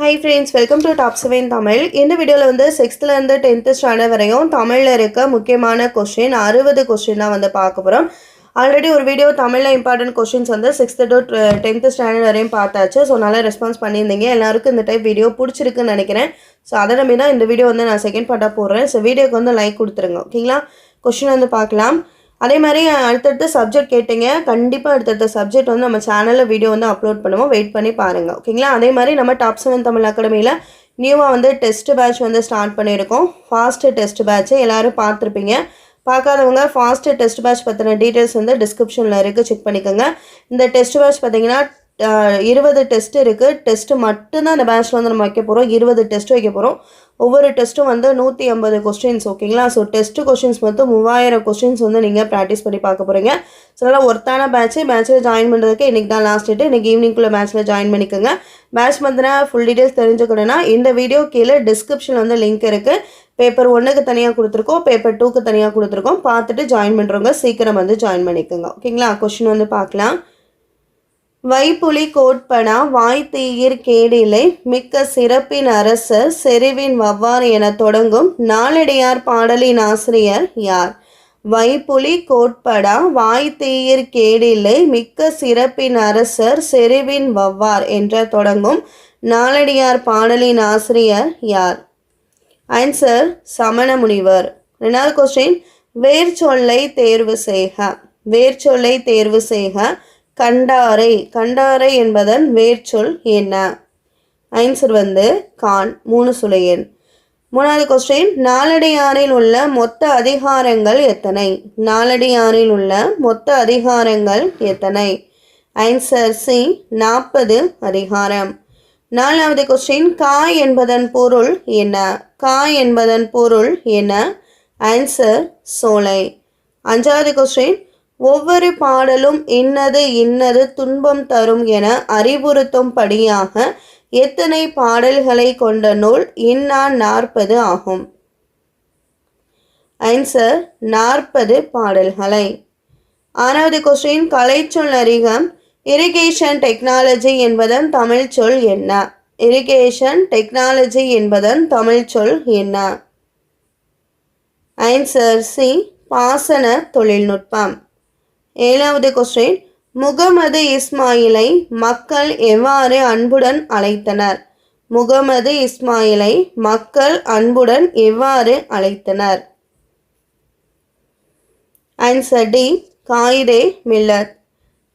Hi friends welcome to top seven Tamil இந்த வீடியோவில் வந்து சிக்ஸ்த்துலேருந்து டென்த்து ஸ்டாண்டர்ட் வரையும் தமிழில் இருக்க முக்கியமான கொஷின் அறுபது கொஷின் தான் வந்து பார்க்க போகிறோம் ஆல்ரெடி ஒரு வீடியோ தமிழில் இம்பார்ட்டன்ட் கொஷின்ஸ் வந்து சிக்ஸ்த்து டு டென்த்து ஸ்டாண்டர்ட் வரையும் பார்த்தாச்சு. ஸோ நல்லா ரெஸ்பான்ஸ் பண்ணியிருந்தீங்க. எல்லாருக்கும் இந்த டைப் வீடியோ பிடிச்சிருக்குன்னு நினைக்கிறேன். ஸோ அதை நம்பி தான் இந்த வீடியோ வந்து நான் செகண்ட் பார்ட்டாக போடுறேன். ஸோ வீடியோக்கு வந்து லைக் கொடுத்துருங்க. ஓகேங்களா கொஷின் வந்து பார்க்கலாம். அதே மாதிரி அடுத்தடுத்த சப்ஜெக்ட் கேட்டீங்க கண்டிப்பாக அடுத்தடுத்த சப்ஜெக்ட் வந்து நம்ம சேனலில் வீடியோ வந்து அப்லோட் பண்ணுவோம். வெயிட் பண்ணி பாருங்கள் ஓகேங்களா அதே மாதிரி நம்ம டாப் செவன் தமிழ் அகாடமியில் நியூவாக வந்து டெஸ்ட் பேட்ச் வந்து ஸ்டார்ட் பண்ணியிருக்கோம். ஃபாஸ்ட்டு டெஸ்ட் பேட்ச் எல்லோரும் பார்த்துருப்பீங்க. பார்க்காதவங்க ஃபாஸ்ட்டு டெஸ்ட் பேட்ச் பற்றின டீட்டெயில்ஸ் வந்து டிஸ்கிரிப்ஷனில் இருக்குது செக் பண்ணிக்கோங்க. இந்த டெஸ்ட் பேட்ச் பார்த்தீங்கன்னா இருபது டெஸ்ட் இருக்குது டெஸ்ட்டு மட்டும்தான் அந்த பேட்ச்சில் வந்து நம்ம வைக்க போகிறோம் இருபது டெஸ்ட் வைக்க போகிறோம் ஒவ்வொரு டெஸ்ட்டும் வந்து நூற்றி ஐம்பது கொஸ்டின்ஸ் ஓகேங்களா ஸோ டெஸ்ட்டு கொஸ்டின்ஸ் மொத்தம் மூவாயிரம் கொஸ்டின்ஸ் வந்து நீங்கள் ப்ராக்டிஸ் பண்ணி பார்க்க போகிறீங்க ஸோ நல்லா ஒர்த்தான பேட்ச்சு பேட்ச்சில் ஜாயின் பண்ணுறதுக்கு இன்றைக்கி தான் லாஸ்ட் டேட்டு இன்றைக்கி ஈவினிங்குள்ளே பேட்ச்சில் ஜாயின் பண்ணிக்கோங்க. பேட்ச் பற்றின ஃபுல் டீட்டெயில்ஸ் தெரிஞ்சுக்கணுன்னா இந்த வீடியோ கீழே டிஸ்கிரிப்ஷனில் வந்து லிங்க் இருக்குது பேப்பர் ஒன்றுக்கு தனியாக கொடுத்துருக்கோம். பேப்பர் டூக்கு தனியாக கொடுத்துருக்கோம். பார்த்துட்டு ஜாயின் பண்ணுறவங்க சீக்கிரம் வந்து ஜாயின் பண்ணிக்கோங்க. ஓகேங்களா கொஷின் வந்து பார்க்கலாம். வைப்புலி கோட்பனா வாய்த்தீயிர் கேடிலை மிக்க சிறப்பின் அரசர் செறிவின் வவ்வார் என தொடங்கும் நாளடியார் பாடலின் ஆசிரியர் யார்? வைப்புலி கோட்படா வாய்த்தீயிர் கேடிலை மிக்க சிறப்பின் அரசர் செறிவின் வவ்வார் என்ற தொடங்கும் நாளடியார் பாடலின் ஆசிரியர் யார்? ஆன்சர் சமண முனிவர் ரெண்டாவது கொஸ்டின் வேர்ச்சொல்லை தேர்வு செய்க. வேர்ச்சொல்லை தேர்வு செய்க. கண்டாரை கண்டாரை என்பதன் வேர்ச்சொல் என்ன? ஐன்சர் வந்து கான் மூணு சுளையன் மூணாவது கொஸ்டின் நாலடியாரில் உள்ள மொத்த அதிகாரங்கள் எத்தனை? நாலடியாரில் உள்ள மொத்த அதிகாரங்கள் எத்தனை? ஐன்சர் சி நாற்பது அதிகாரம். நாலாவது கொஸ்டின் கா என்பதன் பொருள் என்ன? கா என்பதன் பொருள் என்ன? ஆன்சர் சோலை. அஞ்சாவது கொஸ்டின் ஒவ்வொரு பாடலும் இன்னது இன்னது துன்பம் தரும் என அறிவுறுத்தும்படியாக எத்தனை பாடல்களை கொண்ட நூல் இன்னா நாற்பது ஆகும். ஆன்சர் நாற்பது பாடல்களை. ஆறாவது கொஸ்டின் கலைச்சொல் அறிகம். இரிகேஷன் டெக்னாலஜி என்பதன் தமிழ் சொல் என்ன? இரிகேஷன் டெக்னாலஜி என்பதன் தமிழ் சொல் என்ன? ஆன்சர் சி பாசன தொழில்நுட்பம். ஏழாவது கொஸ்டின். முகமது இஸ்மாயிலை மக்கள் எவ்வாறு அன்புடன் அழைத்தனர்? முகமது இஸ்மாயிலை மக்கள் அன்புடன் எவ்வாறு அழைத்தனர்? ஆன்சர் டி காயிதே மில்லத்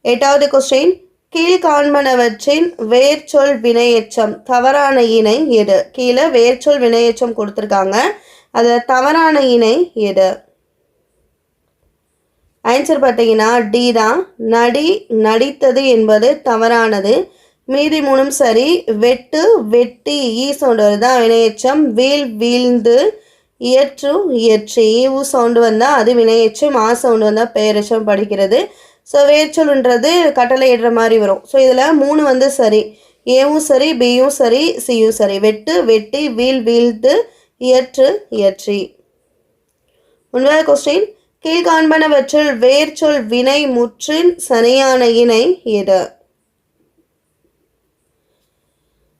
எட்டாவது கொஸ்டின். கீழ்காண்பனவற்றின் வேர்ச்சொல் வினையெச்சம் தவறான இணை எது? கீழே வேர்ச்சொல் வினையெச்சம் கொடுத்துருக்காங்க. அதில் தவறான இணை எது? ஆன்சர் பார்த்தீங்கன்னா டி தான். நடி நடித்தது என்பது தவறானது. மீதி மூணும் சரி. வெட்டு வெட்டி ஈ சவுண்டு வருதா வினையச்சம் வீல் வீழ்ந்து இயற்று இயற்றி. ஈவு சவுண்டு வந்தால் அது வினையச்சம் ஆ சவுண்டு வந்தால் பெயரச்சம் படிக்கிறது. ஸோ வேர்ச்சொல்ன்றது கட்டளை இடுற மாதிரி வரும். ஸோ இதில் மூணு வந்து சரி. ஏவும் சரி பியும் சரி சியும் சரி. வெட்டு வெட்டி வீல் வீழ்த்து இயற்று இயற்றி. ஒன்பதாவது கொஸ்டின் கீழ்காண்பனவற்றில் வேர்ச்சொல் வினை முற்றின் சரியான இணை எது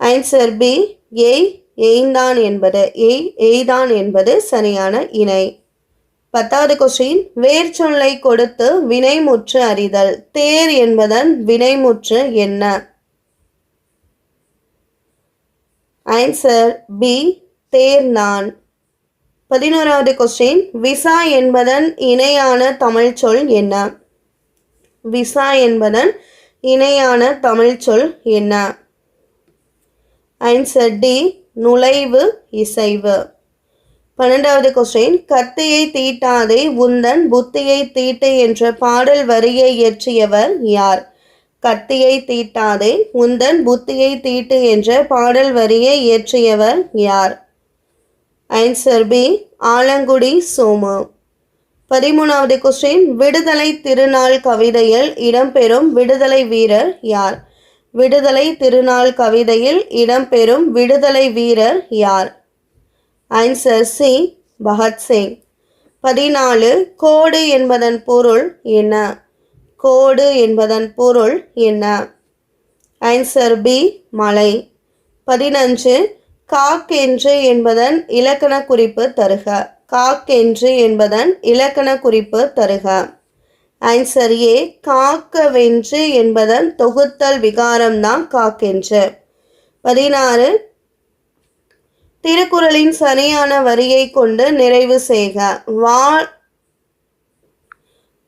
ஆன்சர் பி ஏய் எய்தான் என்பது ஏய் எய்தான் என்பது சரியான இணை. பத்தாவது கொஸ்டின் வேர்ச்சொல்லை கொடுத்து வினைமுற்று அறிதல் தேர் என்பதன் வினைமுற்று என்ன? ஆன்சர் பி தேர் நான். பதினோராவது கொஸ்டின் விசா என்பதன் இணையான தமிழ் சொல் என்ன? விசா என்பதன் இணையான தமிழ் சொல் என்ன? ஆன்சர் டி நுழைவு இசைவு. பன்னெண்டாவது கொஸ்டின் கத்தியை தீட்டாதே உந்தன் புத்தியை தீட்டு என்ற பாடல் வரியை இயற்றியவர் யார்? கத்தியை தீட்டாதே உந்தன் புத்தியை தீட்டு என்ற பாடல் வரியை இயற்றியவர் யார்? Answer B Alangudi Somu. பதிமூணாவது கொஸ்டின் விடுதலை திருநாள் கவிதையில் இடம்பெறும் விடுதலை வீரர் யார்? விடுதலை திருநாள் கவிதையில் இடம்பெறும் விடுதலை வீரர் யார்? ஆன்சர் சி பகத்சிங் பதினாலு. கோடு என்பதன் பொருள் என்ன? கோடு என்பதன் பொருள் என்ன? ஆன்சர் பி மலை. பதினஞ்சு. காக்கென்று என்பதன் இலக்கண குறிப்பு தருக. காக்கென்று என்பதன் இலக்கண குறிப்பு தருக. ஆன்சர் ஏ காக்கவென்று என்பதன் தொகுத்தல் விகாரம் தான் காக்கென்று. பதினாறு திருக்குறளின் சரியான வரியை கொண்டு நிறைவு செய்க. வாழ்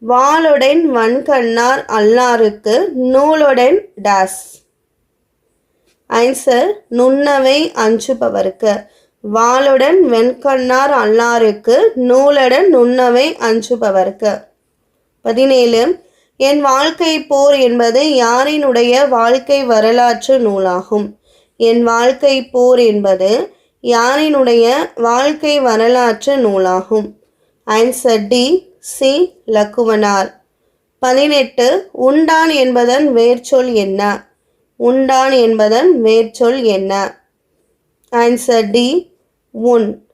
வாளுடன் வன்கண்ணார் அல்லாருக்கு நூலுடன் டாஸ். ஆன்சர் நுண்ணவை அஞ்சுபவருக்கு. வாளுடன் வெண்கண்ணார் அல்லாருக்கு நூலுடன் நுண்ணவை அஞ்சுபவருக்கு. பதினேழு. என் வாழ்க்கை போர் என்பது யாரினுடைய வாழ்க்கை வரலாற்று நூலாகும். என் வாழ்க்கை போர் என்பது யாரினுடைய வாழ்க்கை வரலாற்று நூலாகும். Answer D. சி. லக்குவனார். பதினெட்டு. உண்டான் என்பதன் வேர்ச்சொல் என்ன? உண்டான் என்பதன் மேற்சொல் என்ன? ஆன்சர் டி உன்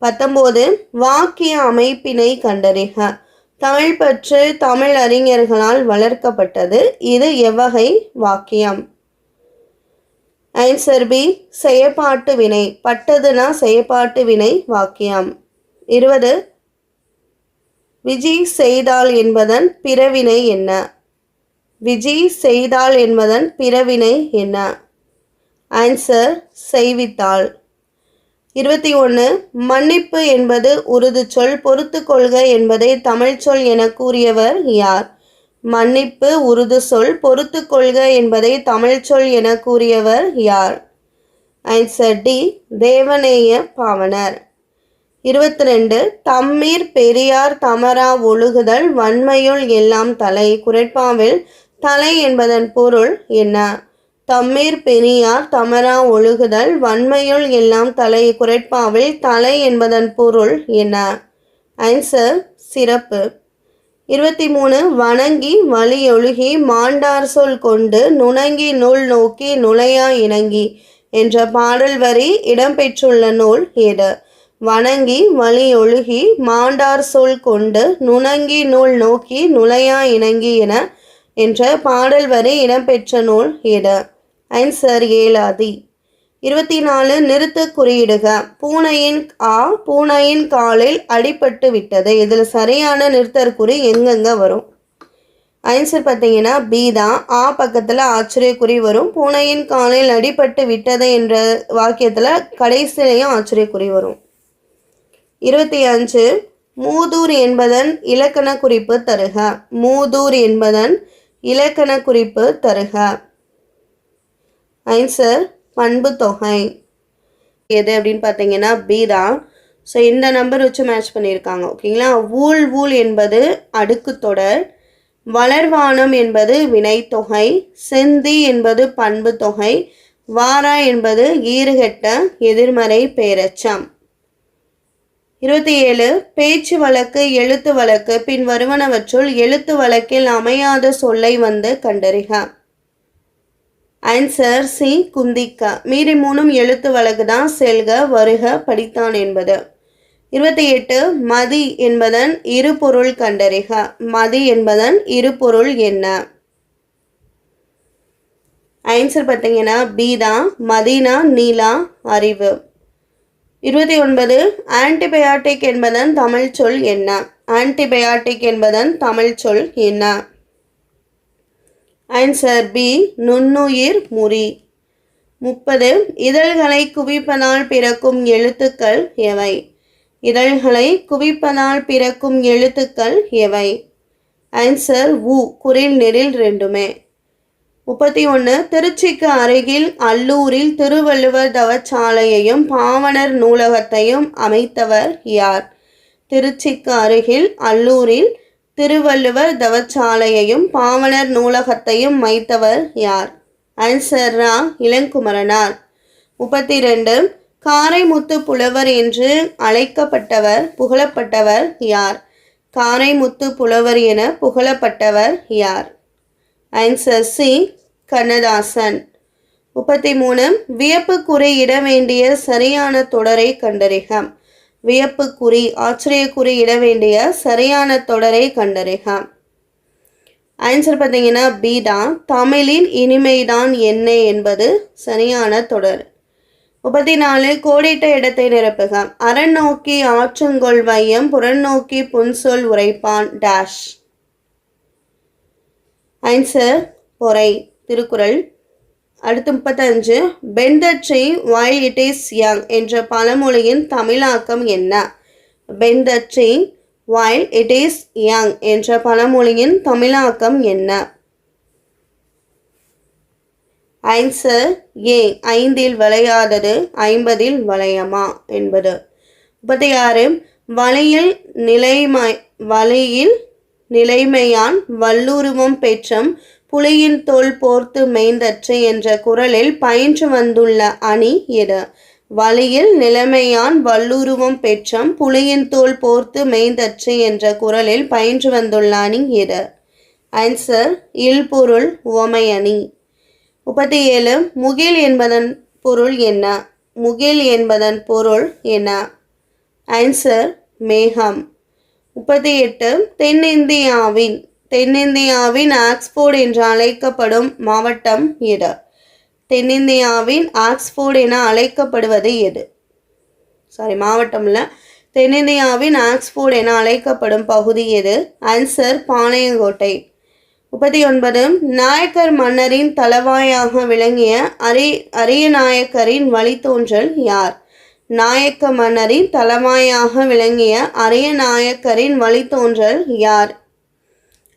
பத்தொம்போது வாக்கிய அமைப்பினை கண்டறிக. தமிழ் பற்று தமிழ் அறிஞர்களால் வளர்க்கப்பட்டது. இது எவ்வகை வாக்கியம்? ஆன்சர் பி செயப்பாட்டு வினை. பட்டதுனா செயப்பாட்டு வினை வாக்கியம். இருபது விஜய் செய்தால் என்பதன் பிறவினை என்ன? விஜி செய்தால் என்பதன் பிறவினை என்ன? ஆன்சர் செய்வித்தாள். இருபத்தி ஒன்று மன்னிப்பு என்பது உருது சொல் பொறுத்து கொள்க என்பதை தமிழ் சொல் என கூறியவர் யார்? மன்னிப்பு உருது சொல் பொறுத்து கொள்க என்பதை தமிழ் சொல் என கூறியவர் யார்? Answer D Devaneya Pavanar. இருபத்தி ரெண்டு தம்மீர் பெரியார் தமரா ஒழுகுதல் வன்மையுள் எல்லாம் தலை. குரட்பாவில் தலை என்பதன் பொருள் என்ன? தம்மீர் பெரியார் தமரா ஒழுகுதல் வன்மையுள் எல்லாம் தலை குறைப்பாவில் தலை என்பதன் பொருள் என்ன? ஆன்சர் சிறப்பு. இருபத்தி மூணு வணங்கி வழியொழுகி மாண்டார் சொல் கொண்டு நுணங்கி நூல் நோக்கி நுழையா இணங்கி என்ற பாடல் வரி இடம்பெற்றுள்ள நூல் எது வணங்கி வழியொழுகி மாண்டார் சொல் கொண்டு நுணங்கி நூல் நோக்கி நுழையா இணங்கி என என்ற பாடல் வரை இடம்பெற்ற நூல் எது ஆன்சர் ஏலாதி இருபத்தி நாலு நிறுத்த குறியிடுக. பூனையின் ஆ பூனையின் காலில் அடிபட்டு விட்டது. இதில் சரியான நிறுத்தற்குறி எங்கெங்க வரும்? ஆன்சர் பார்த்தீங்கன்னா பி தான். ஆ பக்கத்தில் ஆச்சரியக்குறி வரும். பூனையின் காலில் அடிபட்டு விட்டது என்ற வாக்கியத்தில் கடைசியிலையும் ஆச்சரியக்குறி வரும். இருபத்தி அஞ்சு மூதூர் என்பதன் இலக்கண குறிப்பு தருக. மூதூர் என்பதன் இலக்கண குறிப்பு தருக ஆன்சர் பண்பு தொகை. எது அப்படின்னு பார்த்தீங்கன்னா பி தான். ஸோ இந்த நம்பர் வச்சு மேட்ச் பண்ணியிருக்காங்க ஓகேங்களா? ஊழ் ஊழ் என்பது அடுக்கு தொடர். வளர்வானம் என்பது வினைத்தொகை. செந்தி என்பது பண்பு தொகை. வாரா என்பது ஈறுகெட்ட எதிர்மறை பேரச்சம். இருபத்தி ஏழு பேச்சு வழக்கு எழுத்து வழக்கு பின் வருவனவற்றுள் எழுத்து வழக்கில் அமையாத சொல்லை வந்து கண்டறிக. ஆன்சர் சி குந்திக்கா. மீறி மூணும் எழுத்து வழக்கு தான் செல்க வருக படித்தான் என்பது. இருபத்தி எட்டு மதி என்பதன் இரு பொருள் கண்டறிக. மதி என்பதன் இரு பொருள் என்ன? ஆன்சர் பார்த்தீங்கன்னா பி தான் மதினா நீலா அறிவு. இருபத்தி ஒன்பது ஆன்டிபயாட்டிக் என்பதன் தமிழ் சொல் என்ன? ஆன்டிபயாட்டிக் என்பதன் தமிழ் சொல் என்ன? ஆன்சர் பி நுண்ணுயிர் முறி. முப்பது இதழ்களை குவிப்பதால் பிறக்கும் எழுத்துக்கள் எவை? இதழ்களை குவிப்பதால் பிறக்கும் எழுத்துக்கள் எவை? ஆன்சர் உ குரில் நெரில் ரெண்டுமே. முப்பத்தி ஒன்று திருச்சிக்கு அருகில் அல்லூரில் திருவள்ளுவர் தவச்சாலையையும் பாவனர் நூலகத்தையும் அமைத்தவர் யார்? திருச்சிக்கு அருகில் அல்லூரில் திருவள்ளுவர் தவச்சாலையையும் பாவனர் நூலகத்தையும் மைத்தவர் யார்? ஆன்சர் ரா இளங்குமரனார். முப்பத்தி ரெண்டு காரைமுத்து புலவர் என்று அழைக்கப்பட்டவர் புகழப்பட்டவர் யார்? காரைமுத்து புலவர் என புகழப்பட்டவர் யார்? Answer C Kannadasan. முப்பத்தி மூணு வியப்புக்குறி இட வேண்டிய சரியான தொடரை கண்டறிக. வியப்புக்குறி ஆச்சரியக்குறி இட வேண்டிய சரியான தொடரை கண்டறிக. ஆன்சர் பார்த்தீங்கன்னா பி தான். தமிழின் இனிமைதான் என்ன என்பது சரியான தொடர். முப்பத்தி நாலு கோடிட்ட இடத்தை நிரப்புக. அறநோக்கி நோக்கி ஆற்றங்கொள் வையம் புறநோக்கி புன்சொல் உரைப்பான் டேஷ். ஆன்சர் பொறை திருக்குறள். அடுத்து முப்பத்தஞ்சு bend while it is young என்ற பழமொழியின் தமிழாக்கம் என்ன? Bend while it is young என்ற பழமொழியின் தமிழாக்கம் என்ன? ஆன்சர் ஏ ஐந்தில் விளையாதது ஐம்பதில் வளையமா? என்பது. முப்பத்தி ஆறு வலையில் நிலைமை வலையில் நிலைமையான் வல்லுருவம் பெற்றம் புலியின் தோல் போர்த்து மெய்ந்தற்று என்ற குரலில் பயின்று வந்துள்ள அணி எது வழியில் நிலைமையான் வல்லுருவம் பெற்றம் புலியின் தோல் போர்த்து மெய்ந்தற்று என்ற குரலில் பயின்று வந்துள்ள அணி எது ஆன்சர் இல்பொருள் உவமையணி. முப்பத்தி ஏழு முகில் என்பதன் பொருள் என்ன? முகில் என்பதன் பொருள் என்ன? ஆன்சர் மேகம். முப்பத்தி எட்டு தென்னிந்தியாவின் தென்னிந்தியாவின் ஆக்ஸ்போர்ட் என்று அழைக்கப்படும் மாவட்டம் எது? தென்னிந்தியாவின் ஆக்ஸ்போர்ட் என அழைக்கப்படுவது எது? சாரி மாவட்டம்ல தென்னிந்தியாவின் ஆக்ஸ்போர்ட் என அழைக்கப்படும் பகுதி எது? ஆன்சர் பாளையங்கோட்டை. முப்பத்தி ஒன்பது நாயக்கர் மன்னரின் தலவாயாக விளங்கிய அரி அரிய நாயக்கரின் வழித்தோன்றல் யார்? நாயக்க மன்னரின் தலைமையாக விளங்கிய அரிய நாயக்கரின் வழித்தோன்றல் யார்?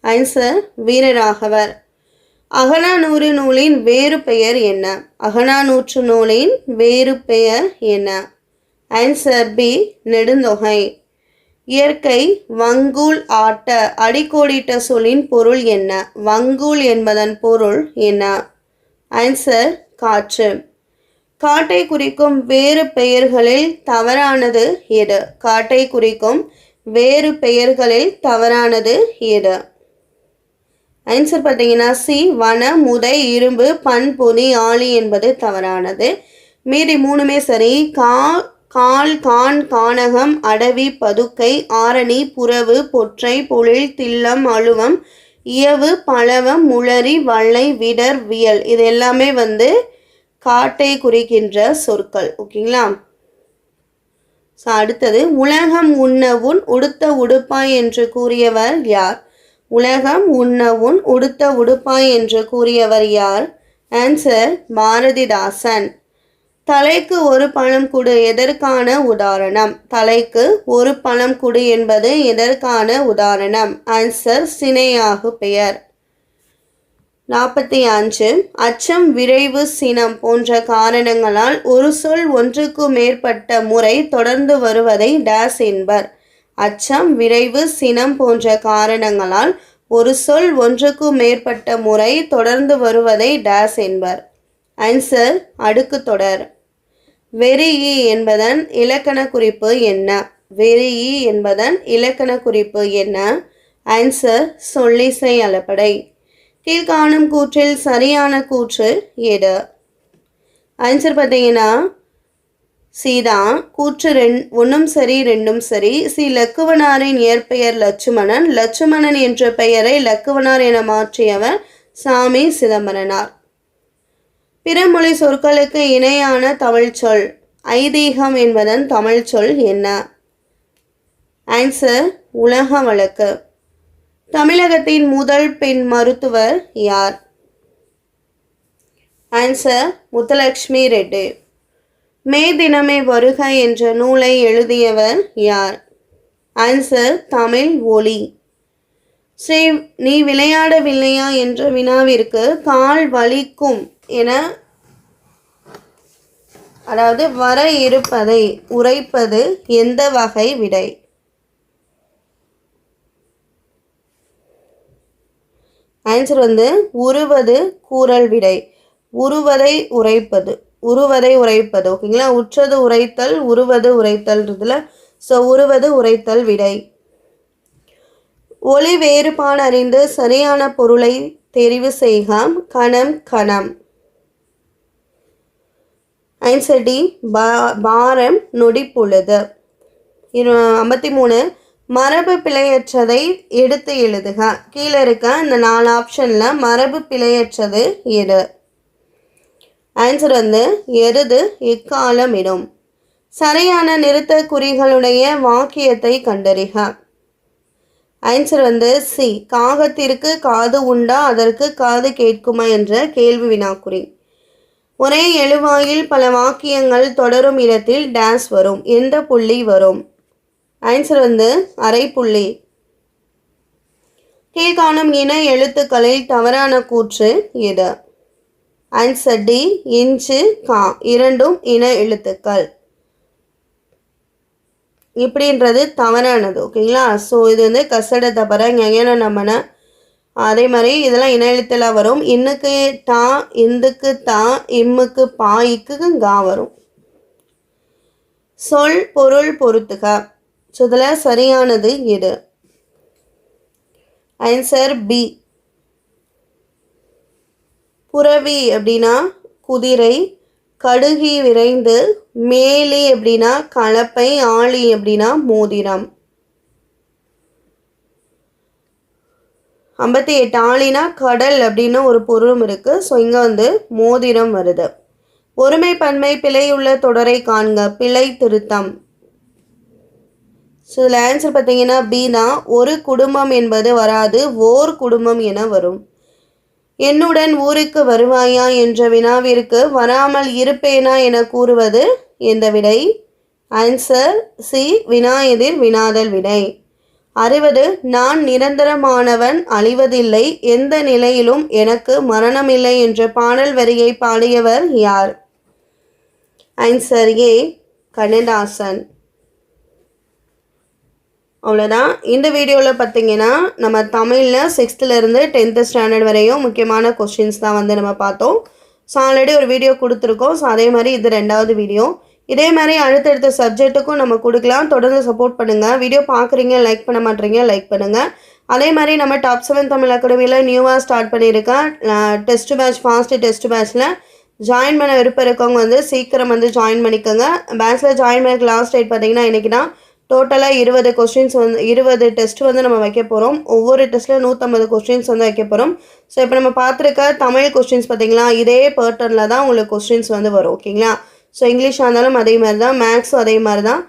ஆன்சர் வீரராகவர். அகனானூறு நூலின் வேறு பெயர் என்ன? அகனானூற்று நூலின் வேறு பெயர் என்ன? Answer B. நெடுந்தொகை. இயற்கை வங்கூல் ஆட்ட அடிக்கோடிட்ட சொல்லின் பொருள் என்ன? வங்கூல் என்பதன் பொருள் என்ன? ஆன்சர் காற்று. காட்டை குறிக்கும் வேறு பெயர்களில் தவறானது எது? காட்டை குறிக்கும் வேறு பெயர்களில் தவறானது எது? ஆன்சர் பார்த்தீங்கன்னா சி வன முதை இரும்பு பண் புனி ஆளி என்பது தவறானது. மீதி மூணுமே சரி. கா கால் கான் கானகம் அடவி பதுக்கை ஆரணி புறவு பொற்றை பொழில் தில்லம் அழுவம் இயவு பழவம் முளரி வள்ளை விடர் வியல். இது எல்லாமே வந்து காட்டை குறிக்கின்ற சொற்கள். ஓகேங்களா? ஸோ அடுத்தது உலகம் உண்ணவுன் உடுத்த உடுப்பாய் என்று கூறியவர் யார்? உலகம் உண்ணவுன் உடுத்த உடுப்பாய் என்று கூறியவர் யார்? ஆன்சர் பாரதிதாசன் தலைக்கு ஒரு பழம் குடு எதற்கான உதாரணம்? தலைக்கு ஒரு பழம் குடு என்பது எதற்கான உதாரணம்? ஆன்சர் சினையாகு பெயர். நாற்பத்தி அஞ்சு அச்சம் விரைவு சினம் போன்ற காரணங்களால் ஒரு சொல் ஒன்றுக்கு மேற்பட்ட முறை தொடர்ந்து வருவதை டேஸ் என்பர். அச்சம் விரைவு சினம் போன்ற காரணங்களால் ஒரு சொல் ஒன்றுக்கு மேற்பட்ட முறை தொடர்ந்து வருவதை டேஸ் என்பர். ஆன்சர் அடுக்கு தொடர். வெறியி என்பதன் இலக்கண குறிப்பு என்ன? வெறியி என்பதன் இலக்கண குறிப்பு என்ன? ஆன்சர் சொல்லிசை அளப்படை. கீழ்காணும் கூற்றில் சரியான கூற்று எது ஆன்சர் பார்த்தீங்கன்னா சீதா கூற்று ரெண் ஒன்றும் சரி ரெண்டும் சரி. சி லக்குவனாரின் இயற்பெயர் லட்சுமணன். லட்சுமணன் என்ற பெயரை லக்குவனார் என மாற்றியவர் சாமி சிதம்பரனார். பிறமொழி சொற்களுக்கு இணையான தமிழ் சொல் ஐதீகம் என்பதன் தமிழ் சொல் என்ன? ஆன்சர் உலக வழக்கு. தமிழகத்தின் முதல் பெண் மருத்துவர் யார்? ஆன்சர் முத்துலக்ஷ்மி ரெட்டி. மே தினமே வருக என்ற நூலை எழுதியவர் யார்? ஆன்சர் தமிழ் ஒளி ஸ்ரீ நீ விளையாடவில்லையா என்ற வினாவிற்கு கால் வலிக்கும் என அதாவது வர இருப்பதை உரைப்பது எந்த வகை விடை? ஆன்சர் வந்து உருவது கூறல் விடை. உருவதை உரைப்பது. உருவதை உரைப்பது. ஓகேங்களா உற்றது உரைத்தல் உருவது உரைத்தல்ன்றதுல ஸோ உருவது உரைத்தல் விடை. ஒளி வேறுபாடு அறிந்து சரியான பொருளை தெரிவு செய்க கணம் கணம். ஆன்சர் டி பா பாரம் நொடி பொழுது. இரு ஐம்பத்தி மூணு மரபு பிழையற்றதை எடுத்து எழுதுக. கீழே இருக்க இந்த நாலு ஆப்ஷனில் மரபு பிழையற்றது எது ஆன்சர் வந்து எருது எக்காலமிடும். சரியான நிறுத்த குறிகளுடைய வாக்கியத்தை கண்டறிக. ஆன்சர் வந்து சி காகத்திற்கு காது உண்டா? அதற்கு காது கேட்குமா? என்ற கேள்வி வினாக்குறி. ஒரே எழுவாயில் பல வாக்கியங்கள் தொடரும் இடத்தில் டேஸ் வரும். எந்த புள்ளி வரும்? ஆன்சர் வந்து அரை புள்ளி. கீழ்காணும் இன எழுத்துக்களில் தவறான கூற்று எது? ஆன்சர் டி இன்ச்சு கா. இரண்டும் இன எழுத்துக்கள். இப்படின்றது தவறானது ஓகேங்களா? ஸோ இது வந்து கசட தபர ஞயன நம்மன அதே மாதிரி இதெல்லாம் இன எழுத்தில் வரும். இன்னுக்கு டா இந்துக்கு தா இம்முக்கு பாய்க்கு கா வரும். சொல் பொருள் பொறுத்துக ஸோ இதில் சரியானது எது ஆன்சர் பி புறவி அப்படின்னா குதிரை கடுகி விரைந்து மேலி அப்படின்னா கலப்பை ஆளி அப்படின்னா மோதிரம். ஐம்பத்தி எட்டு ஆளினா கடல் அப்படின்னு ஒரு பொருளும் இருக்குது ஸோ இங்கே வந்து மோதிரம் வருது. ஒருமை பன்மை பிழையுள்ள தொடரை காண்க. பிழை திருத்தம். ஸோ இதில் ஆன்சர் பார்த்தீங்கன்னா பி தான் ஒரு குடும்பம் என்பது வராது ஓர் குடும்பம் என வரும். என்னுடன் ஊருக்கு வருவாயா என்ற வினாவிற்கு வராமல் இருப்பேனா என கூறுவது எந்த விடை? ஆன்சர் சி வினா எதிர் வினாதல் விடை. அறுபது நான் நிரந்தரமானவன் அழிவதில்லை எந்த நிலையிலும் எனக்கு மரணமில்லை என்ற பாடல் வரியை பாடியவர் யார்? Answer A Kannadasan. அவ்வளோதான் இந்த வீடியோவில் பார்த்தீங்கன்னா நம்ம தமிழில் சிக்ஸ்த்துலேருந்து டென்த்து ஸ்டாண்டர்ட் வரையும் முக்கியமான கொஸ்டின்ஸ் தான் வந்து நம்ம பார்த்தோம். ஸோ ஆல்ரெடி ஒரு வீடியோ கொடுத்துருக்கோம். ஸோ அதே மாதிரி இது ரெண்டாவது வீடியோ இதே மாதிரி அடுத்தடுத்த சப்ஜெக்ட்டுக்கும் நம்ம கொடுக்கலாம். தொடர்ந்து சப்போர்ட் பண்ணுங்கள் வீடியோ பார்க்குறீங்க லைக் பண்ண மாட்டீங்க லைக் பண்ணுங்கள் அதே மாதிரி நம்ம டாப் செவன் தமிழ் அகாடமியில் நியூவாக ஸ்டார்ட் பண்ணியிருக்கேன் டெஸ்ட் பேட்ச் ஃபாஸ்ட்டு டெஸ்ட் பேட்ச்சில் ஜாயின் பண்ண விருப்பம் இருக்கவங்க வந்து சீக்கிரம் வந்து ஜாயின் பண்ணிக்கோங்க. பேட்ச்சில் ஜாயின் பண்ண லாஸ்ட் டேட் பார்த்தீங்கன்னா இன்றைக்கி தான் டோட்டலாக இருபது கொஸ்டின்ஸ் வந்து இருபது டெஸ்ட் வந்து நம்ம வைக்க போகிறோம் ஒவ்வொரு டெஸ்ட்டில் நூற்றம்பது கொஸ்டின்ஸ் வந்து வைக்க போகிறோம் ஸோ இப்போ நம்ம பார்த்துருக்க தமிழ் கொஸ்டின்ஸ் பார்த்தீங்களா? இதே பேர்டனில் தான் உங்களுக்கு கொஸ்டின்ஸ் வந்து வரும் ஓகேங்களா? ஸோ இங்கிலீஷாக இருந்தாலும் அதே மாதிரி தான் மேக்ஸும் அதே மாதிரி தான்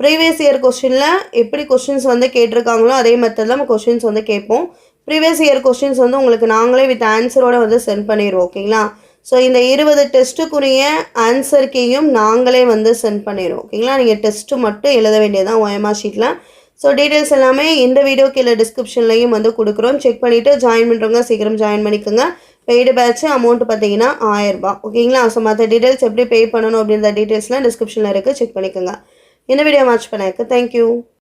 ப்ரீவியஸ் இயர் கொஸ்டினில் எப்படி கொஸ்டின்ஸ் வந்து கேட்டிருக்காங்களோ அதே மெத்தடில் நம்ம கொஸ்டின்ஸ் வந்து கேட்போம். ப்ரீவியஸ் இயர் கொஸ்டின்ஸ் வந்து உங்களுக்கு நாங்களே வித் ஆன்சரோடு வந்து சென்ட் பண்ணிடுவோம் ஓகேங்களா? ஸோ இந்த இருபது டெஸ்ட்டுக்குரிய ஆன்சர் கீயும் நாங்களே வந்து சென்ட் பண்ணிடுவோம் ஓகேங்களா நீங்கள் டெஸ்ட்டு மட்டும் எழுத வேண்டியதான் ஓயமா ஷீட்டில் ஸோ டீட்டெயில்ஸ் எல்லாமே இந்த வீடியோ கீழே டிஸ்கிரிப்ஷன்லையும் வந்து கொடுக்குறோம். செக் பண்ணிவிட்டு ஜாயின் பண்ணுறவங்க சீக்கிரம் ஜாயின் பண்ணிக்கோங்க. பெய்டு பேட்ச் அமௌண்ட் பார்த்தீங்கன்னா ஆயிரரூபா ஓகேங்களா ஸோ மற்ற டீட்டெயில்ஸ் எப்படி பே பண்ணணும் அப்படின்ற டீட்டெயில்ஸ்லாம் டிஸ்கிரிப்ஷனில் இருக்குது செக் பண்ணிக்கோங்க. இந்த வீடியோ வாட்ச் பண்ணக்கு தேங்க்யூ